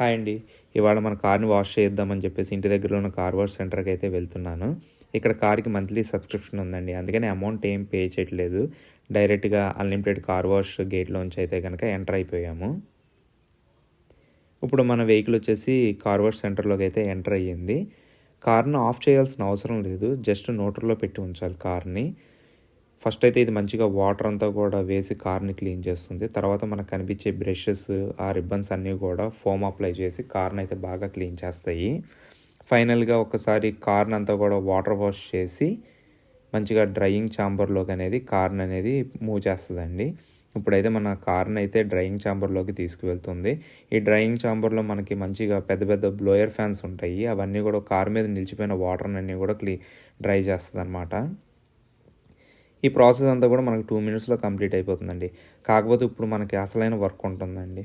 Hi అండి. ఇవాళ మన కార్ని వాష్ చేద్దామని చెప్పేసి ఇంటి దగ్గర ఉన్న కార్ వాష్ సెంటర్కి అయితే వెళ్తున్నాను. ఇక్కడ కార్కి మంత్లీ సబ్స్క్రిప్షన్ ఉందండి. అందుకని అమౌంట్ ఏం పే చేయట్లేదు. డైరెక్ట్గా అన్లిమిటెడ్ కార్ వాష్ గేట్లోంచి అయితే కనుక ఎంటర్ అయిపోయాము. ఇప్పుడు మన వెహికల్ వచ్చేసి కార్ వాష్ సెంటర్లోకి అయితే ఎంటర్ అయ్యింది. కార్ను ఆఫ్ చేయాల్సిన అవసరం లేదు. జస్ట్ నోటర్లో పెట్టి ఉంచాలి కార్ని. ఫస్ట్ అయితే ఇది మంచిగా వాటర్ అంతా కూడా వేసి కార్ని క్లీన్ చేస్తుంది. తర్వాత మనకు కనిపించే బ్రషెస్ ఆ రిబ్బన్స్ అన్నీ కూడా ఫోమ్ అప్లై చేసి కార్ని అయితే బాగా క్లీన్ చేస్తాయి. ఫైనల్గా ఒకసారి కార్ని అంతా కూడా వాటర్ వాష్ చేసి మంచిగా డ్రయింగ్ ఛాంబర్లోకి అనేది కార్ని అనేది మూవ్ చేస్తుందండి. ఇప్పుడైతే మన కార్ని అయితే డ్రయింగ్ ఛాంబర్లోకి తీసుకువెళ్తుంది. ఈ డ్రయింగ్ ఛాంబర్లో మనకి మంచిగా పెద్ద పెద్ద బ్లోయర్ ఫ్యాన్స్ ఉంటాయి. అవన్నీ కూడా కార్ మీద నిలిచిపోయిన వాటర్ని అన్నీ కూడా క్లీ డ్రై చేస్తుంది అనమాట ఈ ప్రాసెస్ అంతా కూడా మనకు టూ మినిట్స్లో కంప్లీట్ అయిపోతుందండి. కాకపోతే ఇప్పుడు మనకి అసలైన వర్క్ ఉంటుందండి.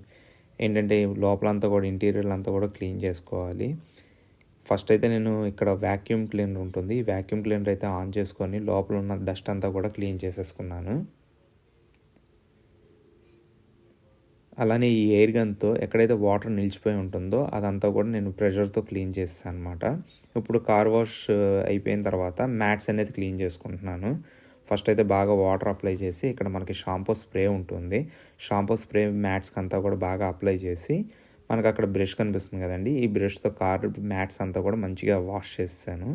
ఏంటంటే లోపలంతా కూడా ఇంటీరియర్ అంతా కూడా క్లీన్ చేసుకోవాలి. ఫస్ట్ అయితే నేను ఇక్కడ వ్యాక్యూమ్ క్లీనర్ ఉంటుంది. ఈ వ్యాక్యూమ్ క్లీనర్ అయితే ఆన్ చేసుకొని లోపల ఉన్న డస్ట్ అంతా కూడా క్లీన్ చేసేసుకున్నాను. అలానే ఈ ఎయిర్ గన్తో ఎక్కడైతే వాటర్ నిలిచిపోయి ఉంటుందో అదంతా కూడా నేను ప్రెషర్తో క్లీన్ చేస్తాను అనమాట ఇప్పుడు కార్ వాష్ uh, అయిపోయిన తర్వాత మ్యాట్స్ అనేది క్లీన్ చేసుకుంటున్నాను. ఫస్ట్ అయితే బాగా వాటర్ అప్లై చేసి ఇక్కడ మనకి షాంపూ స్ప్రే ఉంటుంది. షాంపూ స్ప్రే మ్యాట్స్కి అంతా కూడా బాగా అప్లై చేసి మనకు అక్కడ బ్రష్ కనిపిస్తుంది కదండి. ఈ బ్రష్తో కార్ మ్యాట్స్ అంతా కూడా మంచిగా వాష్ చేస్తాను.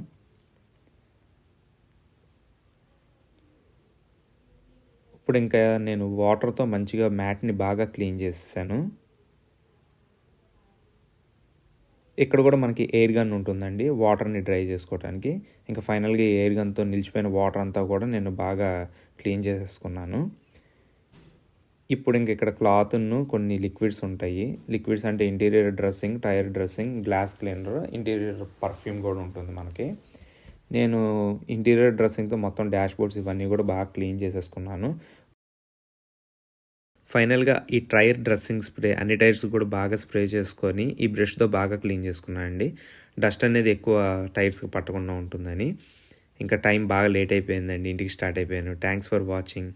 ఇప్పుడు ఇంకా నేను వాటర్తో మంచిగా మ్యాట్ని బాగా క్లీన్ చేసాను ఇక్కడ కూడా మనకి ఎయిర్ గన్ ఉంటుందండి. వాటర్ని డ్రై చేసుకోవడానికి ఇంకా ఫైనల్గా ఎయిర్ గన్తో నిలిచిపోయిన వాటర్ అంతా కూడా నేను బాగా క్లీన్ చేసేసుకున్నాను. ఇప్పుడు ఇంక ఇక్కడ క్లాత్ను కొన్ని లిక్విడ్స్ ఉంటాయి. లిక్విడ్స్ అంటే interior dressing tyre dressing glass cleaner interior perfume కూడా ఉంటుంది మనకి. నేను ఇంటీరియర్ డ్రెస్సింగ్తో మొత్తం డాష్ బోర్డ్స్ ఇవన్నీ కూడా బాగా క్లీన్ చేసేసుకున్నాను. ఫైనల్గా ఈ టైర్ డ్రెస్సింగ్ స్ప్రే అన్ని టైర్స్ కూడా బాగా స్ప్రే చేసుకొని ఈ బ్రష్తో బాగా క్లీన్ చేసుకున్నానండి డస్ట్ అనేది ఎక్కువ టైర్స్కి పట్టకుండా ఉంటుందని. ఇంకా టైం బాగా లేట్ అయిపోయిందండి ఇంటికి స్టార్ట్ అయిపోయాను. Thanks for watching